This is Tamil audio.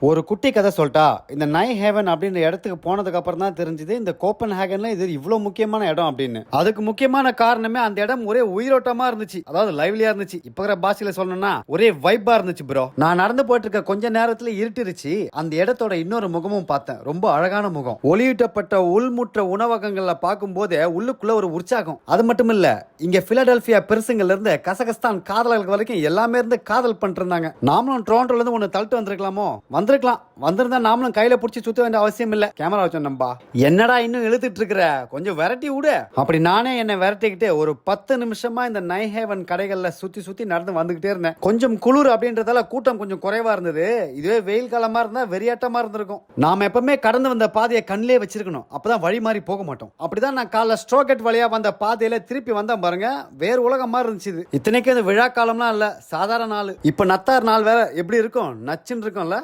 ஒரு குட்டி கதை சொல்லிட்டா இந்த நை ஹேவன் அப்படின்ற இடத்துக்கு போனதுக்கு அப்புறம் தான் தெரிஞ்சது இந்த கோப்பன் ஹேகன்ல இது இவ்வளவு முக்கியமான இடம் அப்படின்னு. அதுக்கு முக்கியமான காரணமே அந்த இடம் ஒரே உயிரோட்டமா இருந்துச்சு. அதாவது லைவ்லியா இருந்துச்சு. இப்ப இருக்கிற பாஷையில சொல்லணும்னா ஒரே வைப்பா இருந்துச்சு ப்ரோ நான் நடந்து போயிட்டு இருக்க கொஞ்ச நேரத்துல இருட்டிருச்சு. அந்த இடத்தோட இன்னொரு முகமும் பார்த்தேன். ரொம்ப அழகான முகம். ஒளியூட்டப்பட்ட உள்முற்ற உணவகங்கள்ல பார்க்கும்போது உள்ளுக்குள்ள ஒரு உற்சாகம். அது மட்டும் இல்ல இங்க பிலடெல்பியா பெருசுங்கள்ல இருந்து கசகஸ்தான் காதலர்கள் வரைக்கும் எல்லாமே இருந்து காதல் பண்ணிட்டு இருந்தாங்க. நாமளும் டொரண்டோல இருந்து ஒன்னு தள்ளிட்டு வந்திருக்கலாமோ? வந்திருக்கலாம். வந்திருந்தா நாமளும் கையில புடிச்சு சுத்த வேண்டிய அவசியம் இல்ல. கேமரா வச்சோம் என்னடா இன்னும் இழுத்துட்டு இருக்கிற கொஞ்சம் விரட்டி விடு. அப்படி நானே என்னை விரட்டிக்கிட்டு ஒரு பத்து நிமிஷமா இந்த நைஹேவன் கடைகள்ல சுத்தி சுத்தி நடந்து வந்துகிட்டே இருந்தேன். கொஞ்சம் குளிர் அப்படின்றதால கூட்டம் கொஞ்சம் குறைவா இருந்தது. இதுவே வெயில் காலமா இருந்தா வெறியாட்டமா இருந்திருக்கும். நாம எப்பவுமே கடந்து வந்த பாதையை கண்ணிலே வச்சிருக்கணும். அப்பதான் வழி மாறி போக மாட்டோம். அப்படிதான் நான் காலைல ஸ்ட்ரோகெட் வழியா வந்த பாதையில திருப்பி வந்தேன் பாருங்க. வேறு உலகம் மாதிரி இருந்துச்சு இத்தனைக்கு இத்தனைக்கும் விழா காலம்லாம் இல்ல. சாதாரண நாள். இப்ப நத்தார் நாள் வேற எப்படி இருக்கும்? நச்சுன்னு இருக்கும்ல.